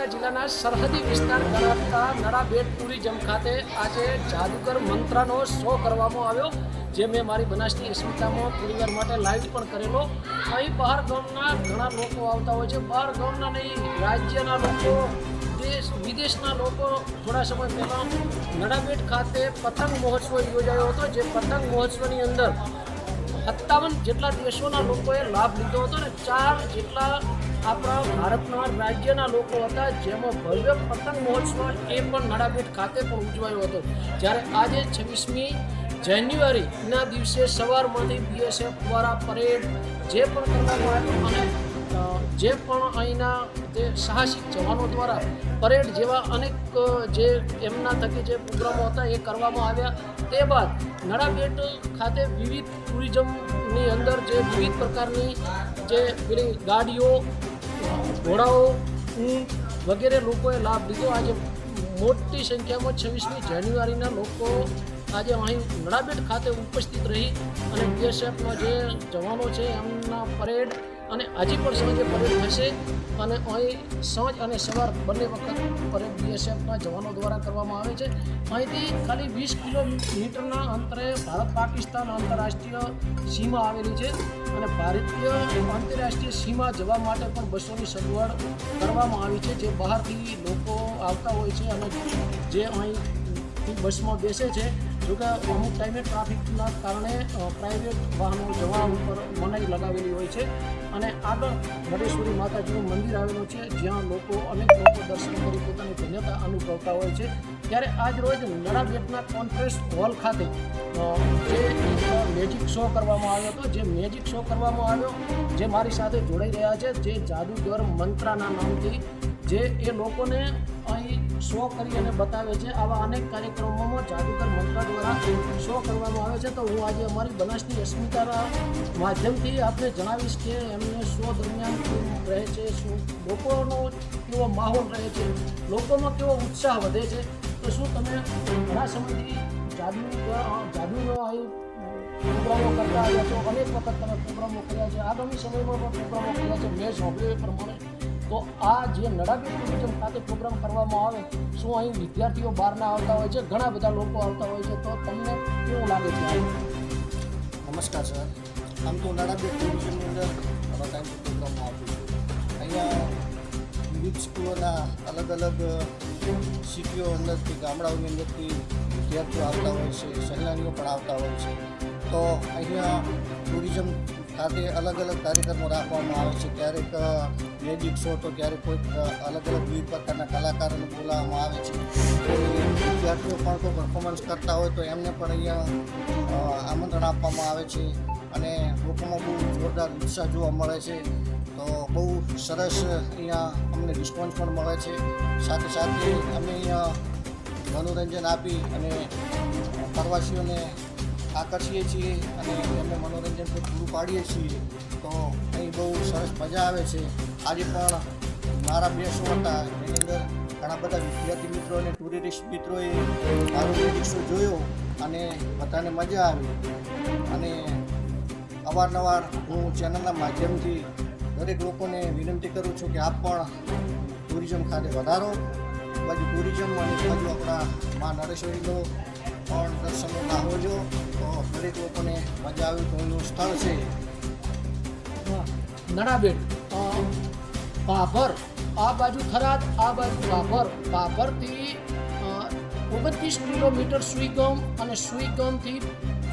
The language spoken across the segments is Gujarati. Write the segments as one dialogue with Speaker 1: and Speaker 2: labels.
Speaker 1: બનાસકાંઠા જિલ્લાના સરહદી વિસ્તાર ગણાતા નડાબેટ ટુરિઝમ ખાતે આજે જાદુગર મંત્રનો શો કરવામાં આવ્યો, જે મેં મારી બનાસની અસ્મિતામાં થોડીવાર માટે લાઈવ પણ કરેલો. અહીં બહાર ગામના ઘણા લોકો આવતા હોય છે. બહાર ગામના નહીં, રાજ્યના લોકો, દેશ, વિદેશના લોકો થોડા સમય પહેલાં નડાબેટ ખાતે પતંગ મહોત્સવ યોજાયો હતો, જે પતંગ મહોત્સવની અંદર સત્તાવન જેટલા દેશોના લોકોએ લાભ લીધો હતો અને ચાર જેટલા આપણા ભારતના રાજ્યના લોકો હતા, જેમાં ભવ્ય પતંગ મહોત્સવ એ પણ નાડાપીઠ ખાતે પણ ઉજવાયો હતો. જ્યારે આજે છવ્વીસમી જાન્યુઆરીના દિવસે સવારમાંથી બીએસએફ દ્વારા પરેડ જે પણ કરવામાં આવ્યું અને જે પણ અહીંના જે સાહસિક જવાનો દ્વારા પરેડ જેવા અનેક જે એમના થકી જે પ્રોગ્રામો હતા એ કરવામાં આવ્યા. તે બાદ નડાબેટ ખાતે વિવિધ ટુરિઝમની અંદર જે વિવિધ પ્રકારની જે પેલી ગાડીઓ, ઘોડાઓ ઊંટ વગેરે લોકોએ લાભ લીધો. આજે મોટી સંખ્યામાં છવ્વીસમી જાન્યુઆરીના લોકો આજે અહીં નડાબેટ ખાતે ઉપસ્થિત રહી અને બીએસએફના જે જવાનો છે એમના પરેડ અને હજી પણ સાંજે પરેડ થશે અને અહીં સાંજ અને સવાર બંને વખત પરેડ બીએસએફના જવાનો દ્વારા કરવામાં આવે છે. અહીંથી ખાલી વીસ કિલોમીટરના અંતરે ભારત પાકિસ્તાન આંતરરાષ્ટ્રીય સીમા આવેલી છે અને ભારતીય આંતરરાષ્ટ્રીય સીમા જવા માટે પણ બસોની સગવડ કરવામાં આવી છે. જે બહારથી લોકો આવતા હોય છે અને જે અહીં બસમાં બેસે છે જોકે અમુક ટાઈમે ટ્રાફિકના કારણે પ્રાઇવેટ વાહનો જવા ઉપર મનાઈ લગાવેલી હોય છે. અને આગળ વડેશ્વરી માતાજીનું મંદિર આવેલું છે, જ્યાં લોકો, અનેક લોકો દર્શન કરી પોતાની ધન્યતા અનુભવતા હોય છે. ત્યારે આજ રોજ નડાબેટના કોન્ફરન્સ હોલ ખાતે જે મેજિક શો કરવામાં આવ્યો હતો. જે મેજિક શો કરવામાં આવ્યો, જે મારી સાથે જોડાઈ રહ્યા છે. જે જાદુગર મંત્રાના નામથી, જે એ લોકોને શો કરી અને બતાવે છે. આવા અનેક કાર્યક્રમોમાં જાદુગર મંત્ર દ્વારા શો કરવામાં આવે છે. તો હું આજે અમારી બનાસની અસ્મિતાના માધ્યમથી આપને જણાવીશ કે એમને શો દરમિયાન રહે છે, શું લોકોનો કેવો માહોલ રહે છે લોકોમાં કેવો ઉત્સાહ વધે છે. તો શું તમે ઘણા સમયથી જાદુ જાદુ પ્રોગ્રામો કરતા આવ્યા છો? અનેક વખત તમે પ્રોગ્રામો કર્યા છે. આગામી સમયમાં પણ પ્રોગ્રામો કર્યા છે. મેં સાંભળ્યું એ પ્રમાણે તો આ જે નડાબેટ ટુરિઝમ ખાતે પ્રોગ્રામ કરવામાં આવે, શું અહીં વિદ્યાર્થીઓ બહારના આવતા હોય છે? ઘણા બધા લોકો આવતા હોય છે. તો તમને કેવું લાગે છે?
Speaker 2: નમસ્કાર સર. આમ તો નાણાબેટ ટુરિઝમની અંદર ઘણા ટાઈમથી પ્રોગ્રામો છે અહીંયા વિવિધ સ્કૂલોના અલગ અલગ સિટીઓ અંદરથી, ગામડાઓની અંદરથી વિદ્યાર્થીઓ આવતા હોય છે, સહેલાણીઓ પણ આવતા હોય છે. તો અહીંયા ટુરિઝમ ખાતે અલગ અલગ કાર્યક્રમો રાખવામાં આવે છે. ક્યારેક મેજિક શો તો ક્યારેક કોઈક અલગ અલગ વિવિધ પ્રકારના કલાકારોને બોલાવવામાં આવે છે. વિદ્યાર્થીઓ પણ કોઈ પરફોર્મન્સ કરતા હોય તો એમને પણ અહીંયા આમંત્રણ આપવામાં આવે છે અને લોકોમાં બહુ જોરદાર ઉત્સાહ જોવા મળે છે. તો બહુ સરસ અહીંયા અમને રિસ્પોન્સ પણ મળે છે. સાથે સાથે અમે અહીંયા મનોરંજન આપી અને પ્રવાસીઓને આકર્ષીએ છીએ અને એમને મનોરંજન પણ પૂરું પાડીએ છીએ. તો અહીં બહુ સરસ મજા આવે છે. આજે પણ મારા બે શો હતા. એની અંદર ઘણા બધા વિદ્યાર્થી મિત્રો અને ટુરિસ્ટ મિત્રોએ મારો મ્યુઝિક શો જોયો અને બધાને મજા આવી. અને અવારનવાર હું ચેનલના માધ્યમથી દરેક લોકોને વિનંતી કરું છું કે આપ પણ ટુરિઝમ ખાતે વધારો. બાજુ ટુરિઝમ અને બાજુ આપણા મા નરેશ્વરીનો પણ દર્શનનો લો તો દરેક લોકોને મજા આવે તો એનું સ્થળ છે.
Speaker 1: નડાબેટ ભાભર આ બાજુ થરાદ આ બાજુ ભાભર ભાભરથી ઓગણત્રીસ કિલોમીટર સુઈગમ અને સુઈગમથી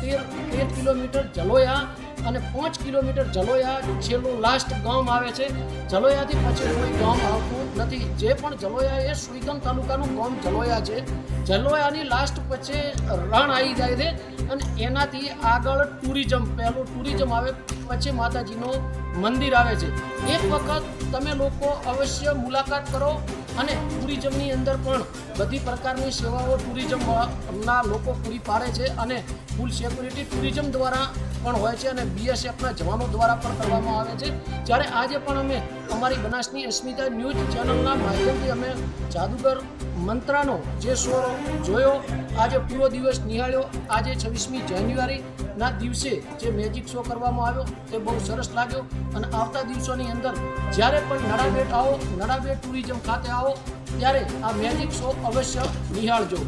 Speaker 1: તેર તેર કિલોમીટર જલોયા. અને પાંચ કિલોમીટર જલોયા છેલ્લું લાસ્ટ ગામ આવે છે. જલોયાથી પછી કોઈ ગામ આવતું નથી. જે પણ જલોયા એ સુઈગામ તાલુકાનું ગામ જલોયા છે. જલોયાની લાસ્ટ પછી રણ આવી જાય છે અને એનાથી આગળ ટુરિઝમ, પહેલું ટુરિઝમ આવે, પછી માતાજીનું મંદિર આવે છે. એક વખત તમે લોકો અવશ્ય મુલાકાત કરો. અને ટુરિઝમની અંદર પણ બધી પ્રકારની સેવાઓ ટુરિઝમના લોકો પૂરી પાડે છે અને ફૂલ સિક્યુરિટી ટુરિઝમ દ્વારા પણ હોય છે અને બીએસએફના જવાનો દ્વારા પણ કરવામાં આવે છે. જ્યારે આજે પણ અમે અમારી બનાસની અસ્મિતા ન્યૂઝ ચેનલના માધ્યમથી અમે જાદુગર મંત્રાનો જે શો જોયો, આજે પૂરો દિવસ નિહાળ્યો. આજે છવ્વીસમી જાન્યુઆરી ના દિવસે જે મેજિક શો કરવામાં આવ્યો, તે બહુ સરસ લાગ્યો. અને આવતા દિવસોની અંદર જ્યારે પણ નડાબેટ આવો, નડાબેટ ટુરિઝમ ખાતે આવો, ત્યારે આ મેજિક શો અવશ્ય નિહાળજો.